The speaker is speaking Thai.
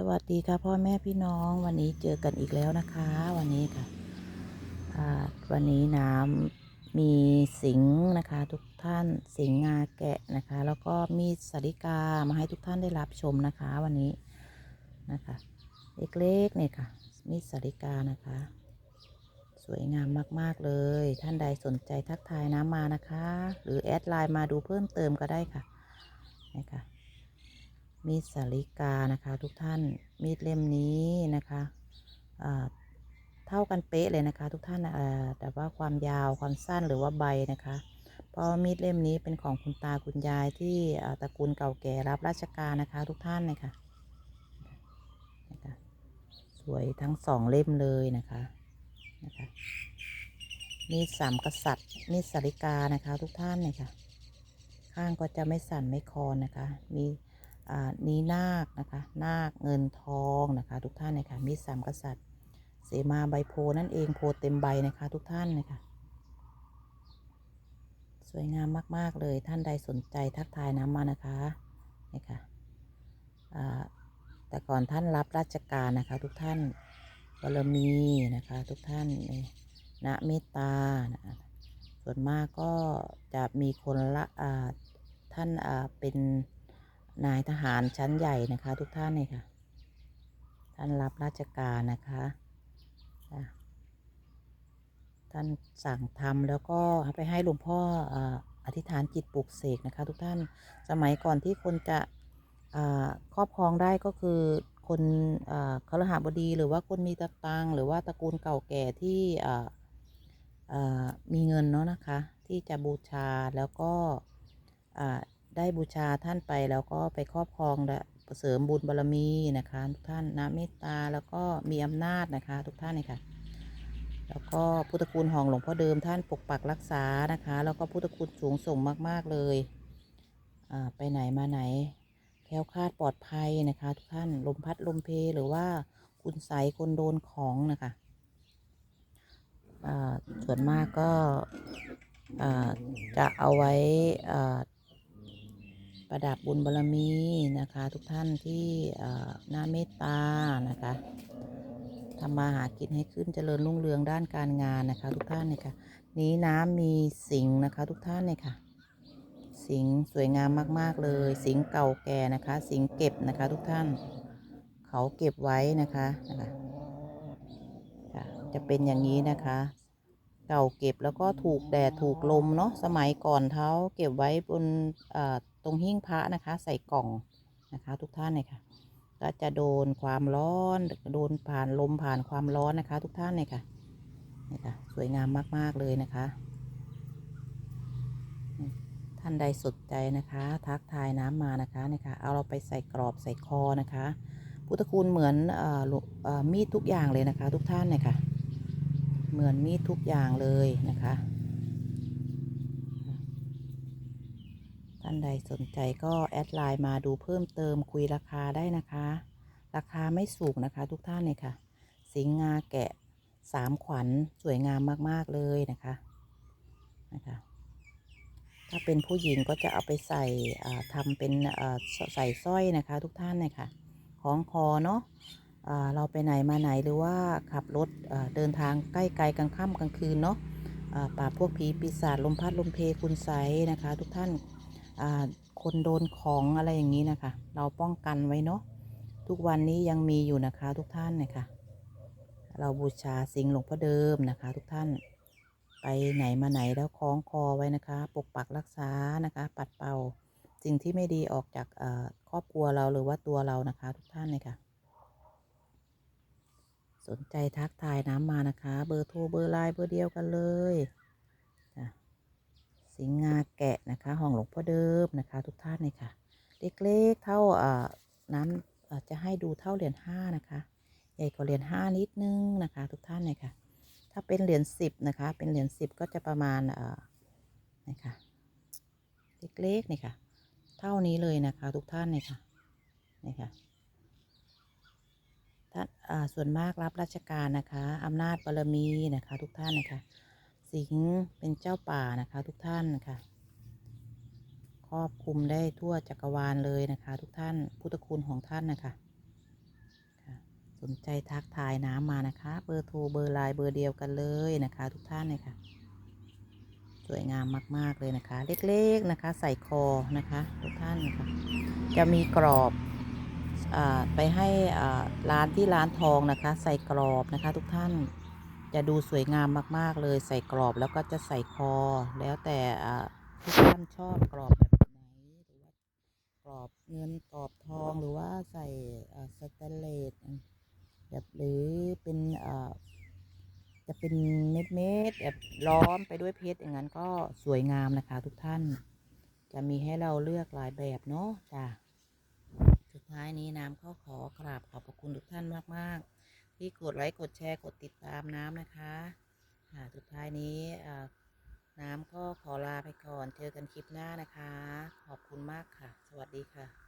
สวัสดีค่ะพ่อแม่พี่น้องวันนี้เจอกันอีกแล้วนะคะ วันนี้ค่ะวันนี้น้ำมีสิงนะคะ ทุกท่านสิงงาแกะนะคะ แล้วก็มีสาริกามาให้ทุกท่านได้รับชมนะคะ วันนี้นะคะเล็กๆเนี่ยค่ะ มีสาริกานะคะ สวยงามมากๆเลย ท่านใดสนใจทักทายน้ำมานะคะ หรือแอดไลน์มาดูเพิ่มเติมก็ได้ค่ะนะคะ มีดสาลิกานะคะ ทุกท่านมีดเล่มนี้นะคะเท่ากันเป๊ะเลยนะคะ ทุกท่านแต่ว่าความยาวความสั้นหรือว่าใบนะคะเพราะมีดเล่มนี้เป็นของคุณตาคุณยายที่ตระกูลเก่าแก่รับราชการนะคะ ทุกท่านเลยค่ะนะคะสวยทั้งสองเล่มเลยนะคะนะคะมีดสามกษัตริย์มีดสาลิกานะคะ ทุกท่านเลยค่ะข้างก็จะไม่สั่นไม่คลอนนะคะ มี นี้นาคนะคะนาคเงินทองนะคะ ทุกท่านเลยค่ะมีสามกษัตริย์ เสมาใบโพนั่นเองโพเต็มใบนะคะ ทุกท่านเลยค่ะสวยงามมาก ๆ เลยท่านใดสนใจทักทายน้ำมานะคะนี่ค่ะแต่ก่อนท่านรับราชการนะคะ ทุกท่านบารมีนะคะ ทุกท่านนี่ณเมตตานะส่วนมากก็จะมีคนละท่านเป็น นายทหารชั้นใหญ่นะคะ ทุกท่านเลยค่ะ ท่านรับราชการนะคะท่านสั่งทำแล้วก็ไปให้หลวงพ่อออธิษฐานจิตปลุกเสกนะคะ ทุกท่านสมัยก่อนที่คนจะครอบครองได้ก็คือคนอ่าคฤหบดี หรือว่าคนมีตะตังหรือว่าตระกูลเก่าแก่ที่มีเงินเนาะนะคะ ที่จะบูชาแล้วก็ ได้บูชาท่านไปแล้วก็ไปครอบครองและเสริมบุญบารมีนะคะทุกท่านนะเมตตาแล้วก็มีอำนาจนะคะ ทุกท่านเลยค่ะแล้วก็พุทธคุณของหลวงพ่อเดิมท่านปกปักรักษานะคะ แล้วก็พุทธคุณสูงส่งมาก ๆเลยอ่าไปไหนมาไหนแคล้วคลาดปลอดภัยนะคะ ทุกท่านลมพัดลมเพหรือว่าคุณใสคนโดนของนะคะอ่าส่วนมากก็อ่าจะเอาไว้อ่า ประดับบุญบารรมีนะคะ ทุกท่านที่น่าเมตตานะคะทำมาหากินให้ขึ้นเจริญรุ่งเรืองด้านการงานนะคะ ทุกท่านเลยค่ะ นี้น้ำมีสิงนะคะ ทุกท่านเนี่ยค่ะ สิงสวยงามมาก ๆเลย สิงเก่าแก่นะคะ สิงเก็บนะคะ ทุกท่าน เขาเก็บไว้นะคะนะคะจะเป็นอย่างนี้นะคะ เก่าเก็บแล้วก็ถูกแดดถูกลมเนาะสมัยก่อนเท้าเก็บไว้บนตรงหิ้งพระนะคะ ใส่กล่องนะคะ ทุกท่านเลยค่ะ ก็จะโดนความร้อนโดนผ่านลมผ่านความร้อนนะคะ ทุกท่านเลยค่ะนี่ค่ะสวยงามมาก ๆ เลยนะคะ ท่านใดสนใจนะคะ ทักทายน้ำมานะคะนี่ค่ะเอาเราไปใส่กรอบใส่คอนะคะ พุทธคุณเหมือนออมีดทุกอย่างเลยนะคะ ทุกท่านเลยค่ะ เหมือนมีดทุกอย่างเลยนะคะท่านใดสนใจก็แอดไลน์มาดูเพิ่มเติมคุยราคาได้นะคะ ราคาไม่สูงนะคะทุกท่านเลยค่ะ สิงห์งาแกะสามขวัญสวยงามมากๆเลยนะคะนะคะ ถ้าเป็นผู้หญิงก็จะเอาไปใส่ทำเป็นใส่สร้อยนะคะ ทุกท่านเลยค่ะของคอเนาะ เราไปไหนมาไหนหรือว่าขับรถเดินทางใกล้ไกลกลางค่ำกลางคืนเนาะป่าพวกผีปีศาจลมพัดลมเพคุณไสนะคะ ทุกท่านคนโดนของอะไรอย่างนี้นะคะ เราป้องกันไว้เนาะทุกวันนี้ยังมีอยู่นะคะทุกท่านนะคะเราบูชาสิ่งหลวงพ่อเดิมนะคะ ทุกท่านไปไหนมาไหนแล้วคล้องคอไว้นะคะ ปกปักรักษานะคะ ปัดเป่าสิ่งที่ไม่ดีออกจากครอบครัวเราหรือว่าตัวเรานะคะ ทุกท่านเลยค่ะ สนใจทักทายน้ำมานะคะ เบอร์โทรเบอร์ไลน์เบอร์เดียวกันเลยจ้ะสิงห์งาแกะนะคะห้องหลวงพ่อเดิมนะคะ ทุกท่านเลยค่ะ เล็กๆเท่าเอ่อน้ำจะให้ดูเท่าเหรียญห้านะคะใหญ่กว่าเหรียญห้านิดนึงนะคะ ทุกท่านเลยค่ะ ถ้าเป็นเหรียญสิบนะคะ เป็นเหรียญสิบก็จะประมาณเอ่อนะคะเล็กๆนี่ค่ะ เท่านี้เลยนะคะ ทุกท่านเลยค่ะนี่ค่ะ ท่านส่วนมากรับราชการนะคะอำนาจบารมีนะคะ ทุกท่านนะคะ สิงเป็นเจ้าป่านะคะ ทุกท่านนะคะครอบคลุมได้ทั่วจักรวาลเลยนะคะ ทุกท่านพุทธคุณของท่านนะคะสนใจทักทายน้ำมานะคะ เบอร์โทรเบอร์ไลน์เบอร์เดียวกันเลยนะคะ ทุกท่านเลยค่ะ สวยงามมาก ๆ เลยนะคะ เล็ก ๆ นะคะ ใส่คอนะคะ ทุกท่านนะคะ จะมีกรอบ ไปให้ร้านที่ร้านทองนะคะ ใส่กรอบนะคะ ทุกท่านจะดูสวยงามมาก ๆ เลยใส่กรอบแล้วก็จะใส่คอ แล้วแต่ทุกท่านชอบกรอบแบบไหนหรือว่ากรอบเงินกรอบทองหรือว่าใส่สแตนเลสแบบหรือเป็นจะเป็นเม็ดเม็ดแบบล้อมไปด้วยเพชรอย่างนั้นก็สวยงามนะคะ ทุกท่าน จะมีให้เราเลือกหลายแบบเนาะจ้ะ ท้ายนี้น้ำก็ขอกราบขอบพระคุณทุกท่านมาก ๆ ที่กดไลค์กดแชร์กดติดตามน้ำนะคะค่ะสุดท้ายนี้น้ำก็ขอลาไปก่อน เจอกันคลิปหน้านะคะ ขอบคุณมากค่ะ สวัสดีค่ะ